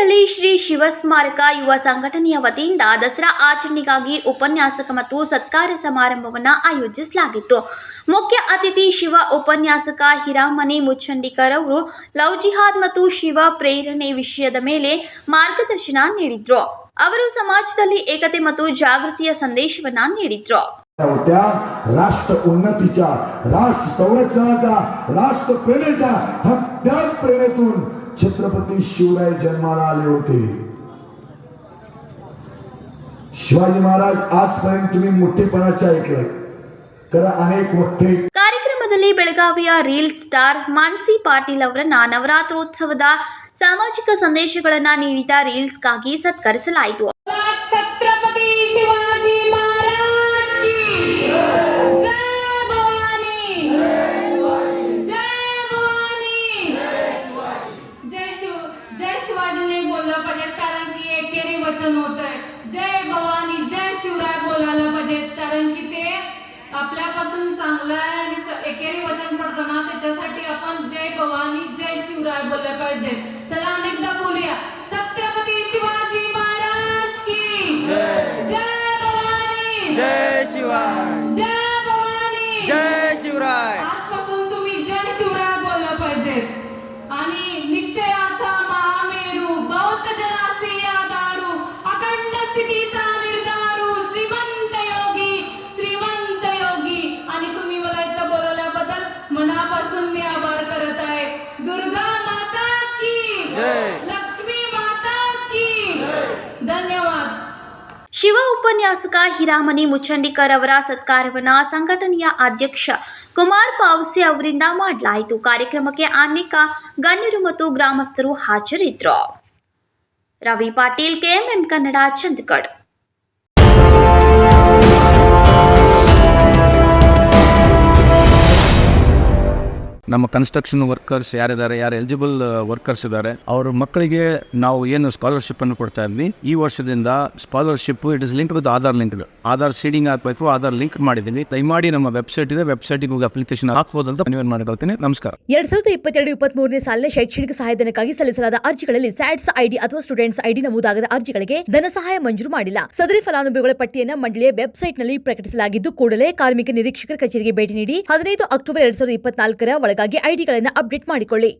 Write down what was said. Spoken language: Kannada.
ಶ್ರೀ ಶಿವ ಸ್ಮಾರಕ ಯುವ ಸಂಘಟನೆಯ ವತಿಯಿಂದ ದಸರಾ ಆಚರಣೆಗಾಗಿ ಉಪನ್ಯಾಸಕ ಮತ್ತು ಸತ್ಕಾರ ಸಮಾರಂಭವನ್ನು ಆಯೋಜಿಸಲಾಗಿತ್ತು ಮುಖ್ಯ ಅತಿಥಿ ಶಿವ ಉಪನ್ಯಾಸಕ ಹಿರಾಮಣಿ ಮುಚ್ಚಂಡಿಕರ್ ಅವರು ಲವ್ ಜಿಹಾದ್ ಮತ್ತು ಶಿವ ಪ್ರೇರಣೆ ವಿಷಯದ ಮೇಲೆ ಮಾರ್ಗದರ್ಶನ ನೀಡಿದ್ರು ಅವರು ಸಮಾಜದಲ್ಲಿ ಏಕತೆ ಮತ್ತು ಜಾಗೃತಿಯ ಸಂದೇಶವನ್ನ ನೀಡಿದ್ರು होत्या राष्ट्र उन्नतीच्या राष्ट्र संरक्षणाच्या राष्ट्र प्रेरणेच्या ह्या त्याच प्रेरणेतून छत्रपती शिवराय जन्माला आले होते शिवाजी महाराज आजपर्यंत तुम्ही मोठेपणाचे ऐकलं कारण अनेक मोठे ಕಾರ್ಯಕ್ರಮದಲ್ಲಿ ಬೆಳಗಾವಿಯ ರೀಲ್ ಸ್ಟಾರ್ ಮಾನ್ಸಿ ಪಾಟೀಲ್ ಅವರನ್ನ ನವರಾತ್ರೋತ್ಸವದ ಸಾಮಾಜಿಕ ಸಂದೇಶಗಳನ್ನ ನೀಡಿದ ರೀಲ್ಸ್ಗಾಗಿ ಸತ್ಕರಿಸಲಾಯಿತು वचन होत आहे जय भवानी जय शिवराय बोलायला पाहिजे. कारण की ते आपल्यापासून चांगलं आहे आणि एकेरी वचन पडतं ना त्याच्यासाठी आपण जय भवानी जय शिवराय बोललं पाहिजे. चला अनेकदा बोलूया. छत्रपती शिवाजी महाराज की. जय भवानी. जय शिवाय. ಶಿವ ಉಪನ್ಯಾಸಕ ಹಿರಾಮಣಿ ಮುಚ್ಚಂಡಿಕರ್ ಅವರ ಸತ್ಕಾರವನ್ನ ಸಂಘಟನೆಯ ಅಧ್ಯಕ್ಷ ಕುಮಾರ್ ಪಾವ್ಸೆ ಅವರಿಂದ ಮಾಡಲಾಯಿತು. ಕಾರ್ಯಕ್ರಮಕ್ಕೆ ಅನೇಕ ಗಣ್ಯರು ಮತ್ತು ಗ್ರಾಮಸ್ಥರು ಹಾಜರಿದ್ದರು. ರವಿ ಪಾಟೀಲ್ ಕೆಎಂಎಂ ಕನ್ನಡ ಚಂದಗಢ್ ನಮ್ಮ ಕನ್ಸ್ಟ್ರಕ್ಷನ್ ವರ್ಕರ್ಸ್ ಯಾರಿದ್ದಾರೆ, ಯಾರು ಎಲಿಜಿಬಲ್ ವರ್ಕರ್ಸ್ ಇದ್ದಾರೆ, ಅವ್ರ ಮಕ್ಕಳಿಗೆ ನಾವು ಏನು ಸ್ಕಾಲರ್ಶಿಪ್ ಅನ್ನು ಕೊಡ್ತಾ ಇದ್ವಿ. ಈ ವರ್ಷದಿಂದ scholarship it is link with Aadhaar link Aadhaar seeding ಹಾಕಬೇಕು ಆಧಾರ್ ಲಿಂಕ್ ಮಾಡಿದ್ದೀನಿ. ದಯಮಾಡಿ ನಮ್ಮ ವೆಬ್ಸೈಟ್ ಇದೆ ವೆಬ್ಸೈಟ್ಗೆ ಹೋಗಿ ಅಪ್ಲಿಕೇಶನ್ ಹಾಕಬಹುದು ಅಂತ ಮನವಿ ಮಾಡ್ಕೊಳ್ತೀನಿ. ನಮಸ್ಕಾರ. ಎರಡ್ ಸಾವಿರದ ಇಪ್ಪತ್ತೆರಡು ಇಪ್ಪತ್ಮೂರನೇ ಸಾಲಿನ ಶೈಕ್ಷಣಿಕ ಸಹಾಯಧನಕ್ಕಾಗಿ ಸಲ್ಲಿಸಲಾದ ಅರ್ಜಿಗಳಲ್ಲಿ ಸ್ಯಾಟ್ಸ್ ಐಡಿ ಅಥವಾ ಸ್ಟೂಡೆಂಟ್ಸ್ ಐಡಿ ನಮೂದಾಗದ ಅರ್ಜಿಗಳಿಗೆ ಧನ ಸಹಾಯ ಮಂಜೂರು ಮಾಡಿಲ್ಲ. ಸದರಿ ಫಲಾನುಭವಿಗಳ ಪಟ್ಟಿಯನ್ನು ಮಂಡಳಿಯ ವೆಬ್ಸೈಟ್ನಲ್ಲಿ ಪ್ರಕಟಿಸಲಾಗಿದ್ದು, ಕೂಡಲೇ ಕಾರ್ಮಿಕ ನಿರೀಕ್ಷಕರ ಕಚೇರಿಗೆ ಭೇಟಿ ನೀಡಿ ಹದಿನೈದು ಅಕ್ಟೋಬರ್ ಎರಡ್ ಸಾವಿರದ ಇಪ್ಪತ್ನಾಲ್ಕರ ಒಳಗಾಗಿ ಐಡಿಗಳನ್ನು ಅಪ್ಡೇಟ್ ಮಾಡಿಕೊಳ್ಳಿ.